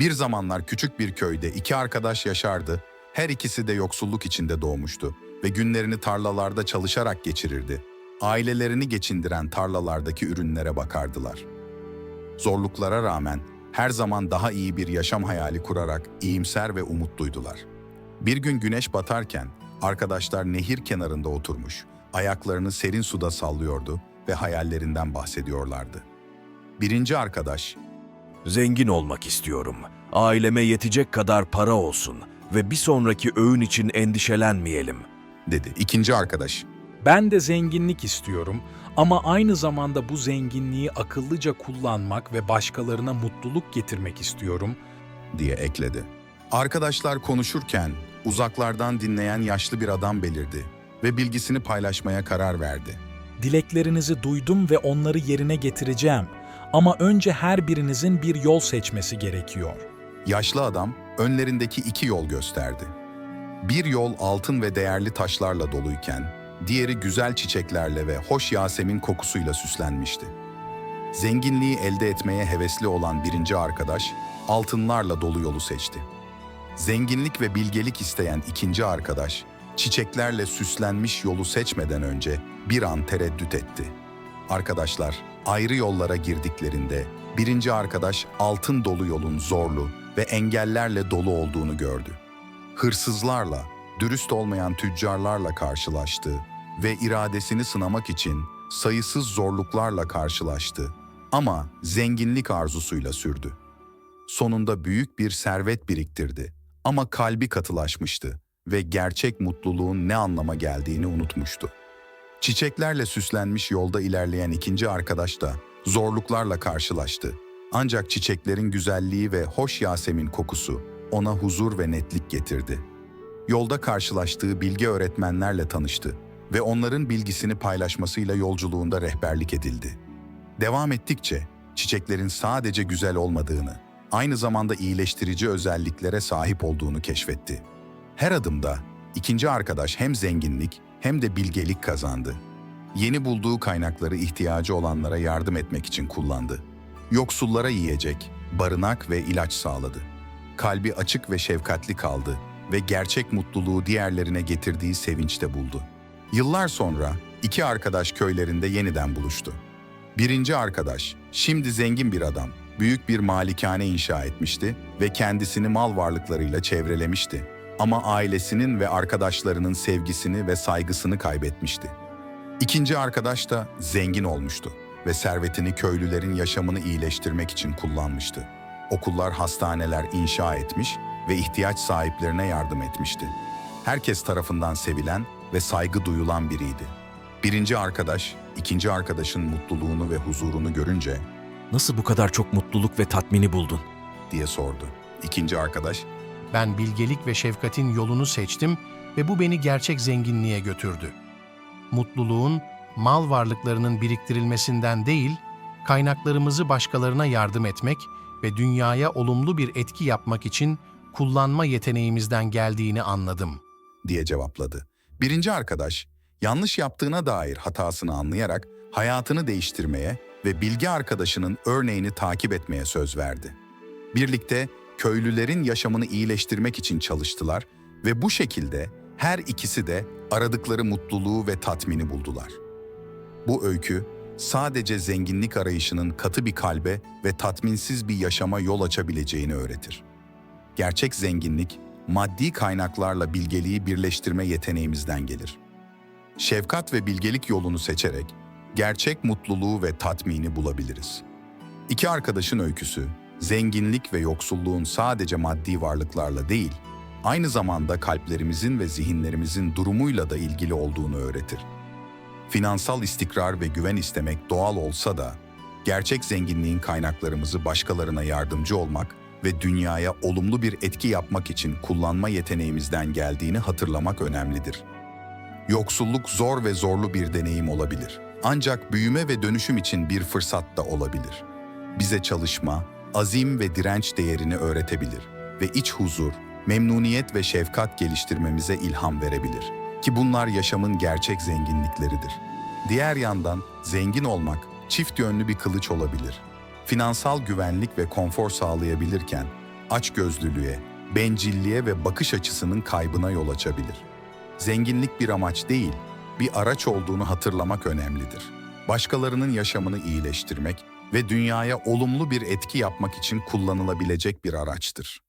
Bir zamanlar küçük bir köyde iki arkadaş yaşardı. Her ikisi de yoksulluk içinde doğmuştu ve günlerini tarlalarda çalışarak geçirirdi. Ailelerini geçindiren tarlalardaki ürünlere bakardılar. Zorluklara rağmen her zaman daha iyi bir yaşam hayali kurarak iyimser ve umutluydular. Bir gün güneş batarken arkadaşlar nehir kenarında oturmuş, ayaklarını serin suda sallıyordu ve hayallerinden bahsediyorlardı. Birinci arkadaş, Zengin olmak istiyorum. Aileme yetecek kadar para olsun ve bir sonraki öğün için endişelenmeyelim. dedi. İkinci arkadaş, Ben de zenginlik istiyorum ama aynı zamanda bu zenginliği akıllıca kullanmak ve başkalarına mutluluk getirmek istiyorum. diye ekledi. Arkadaşlar konuşurken uzaklardan dinleyen yaşlı bir adam belirdi ve bilgisini paylaşmaya karar verdi. Dileklerinizi duydum ve onları yerine getireceğim. Ama önce her birinizin bir yol seçmesi gerekiyor. Yaşlı adam önlerindeki iki yol gösterdi. Bir yol altın ve değerli taşlarla doluyken, diğeri güzel çiçeklerle ve hoş Yasemin kokusuyla süslenmişti. Zenginliği elde etmeye hevesli olan birinci arkadaş, altınlarla dolu yolu seçti. Zenginlik ve bilgelik isteyen ikinci arkadaş, çiçeklerle süslenmiş yolu seçmeden önce bir an tereddüt etti. Arkadaşlar ayrı yollara girdiklerinde birinci arkadaş altın dolu yolun zorlu ve engellerle dolu olduğunu gördü. Hırsızlarla, dürüst olmayan tüccarlarla karşılaştı ve iradesini sınamak için sayısız zorluklarla karşılaştı ama zenginlik arzusuyla sürdü. Sonunda büyük bir servet biriktirdi ama kalbi katılaşmıştı ve gerçek mutluluğun ne anlama geldiğini unutmuştu. Çiçeklerle süslenmiş yolda ilerleyen ikinci arkadaş da zorluklarla karşılaştı. Ancak çiçeklerin güzelliği ve hoş Yasemin kokusu ona huzur ve netlik getirdi. Yolda karşılaştığı bilge öğretmenlerle tanıştı ve onların bilgisini paylaşmasıyla yolculuğunda rehberlik edildi. Devam ettikçe çiçeklerin sadece güzel olmadığını, aynı zamanda iyileştirici özelliklere sahip olduğunu keşfetti. Her adımda ikinci arkadaş hem zenginlik hem de bilgelik kazandı. Yeni bulduğu kaynakları ihtiyacı olanlara yardım etmek için kullandı. Yoksullara yiyecek, barınak ve ilaç sağladı. Kalbi açık ve şefkatli kaldı ve gerçek mutluluğu diğerlerine getirdiği sevinçte buldu. Yıllar sonra iki arkadaş köylerinde yeniden buluştu. Birinci arkadaş, şimdi zengin bir adam, büyük bir malikane inşa etmişti ve kendisini mal varlıklarıyla çevrelemişti. Ama ailesinin ve arkadaşlarının sevgisini ve saygısını kaybetmişti. İkinci arkadaş da zengin olmuştu ve servetini köylülerin yaşamını iyileştirmek için kullanmıştı. Okullar, hastaneler inşa etmiş ve ihtiyaç sahiplerine yardım etmişti. Herkes tarafından sevilen ve saygı duyulan biriydi. Birinci arkadaş, ikinci arkadaşın mutluluğunu ve huzurunu görünce Nasıl bu kadar çok mutluluk ve tatmini buldun? diye sordu. İkinci arkadaş, Ben bilgelik ve şefkatin yolunu seçtim ve bu beni gerçek zenginliğe götürdü. Mutluluğun mal varlıklarının biriktirilmesinden değil, kaynaklarımızı başkalarına yardım etmek ve dünyaya olumlu bir etki yapmak için kullanma yeteneğimizden geldiğini anladım. diye cevapladı. Birinci arkadaş, yanlış yaptığına dair hatasını anlayarak hayatını değiştirmeye ve bilgi arkadaşının örneğini takip etmeye söz verdi. Birlikte köylülerin yaşamını iyileştirmek için çalıştılar ve bu şekilde her ikisi de aradıkları mutluluğu ve tatmini buldular. Bu öykü sadece zenginlik arayışının katı bir kalbe ve tatminsiz bir yaşama yol açabileceğini öğretir. Gerçek zenginlik, maddi kaynaklarla bilgeliği birleştirme yeteneğimizden gelir. Şefkat ve bilgelik yolunu seçerek gerçek mutluluğu ve tatmini bulabiliriz. İki arkadaşın öyküsü, zenginlik ve yoksulluğun sadece maddi varlıklarla değil, aynı zamanda kalplerimizin ve zihinlerimizin durumuyla da ilgili olduğunu öğretir. Finansal istikrar ve güven istemek doğal olsa da, gerçek zenginliğin kaynaklarımızı başkalarına yardımcı olmak ve dünyaya olumlu bir etki yapmak için kullanma yeteneğimizden geldiğini hatırlamak önemlidir. Yoksulluk zor ve zorlu bir deneyim olabilir. Ancak büyüme ve dönüşüm için bir fırsat da olabilir. Bize çalışma, azim ve direnç değerini öğretebilir ve iç huzur, memnuniyet ve şefkat geliştirmemize ilham verebilir. Ki bunlar yaşamın gerçek zenginlikleridir. Diğer yandan zengin olmak çift yönlü bir kılıç olabilir. Finansal güvenlik ve konfor sağlayabilirken açgözlülüğe, bencilliğe ve bakış açısının kaybına yol açabilir. Zenginlik bir amaç değil, bir araç olduğunu hatırlamak önemlidir. Başkalarının yaşamını iyileştirmek ve dünyaya olumlu bir etki yapmak için kullanılabilecek bir araçtır.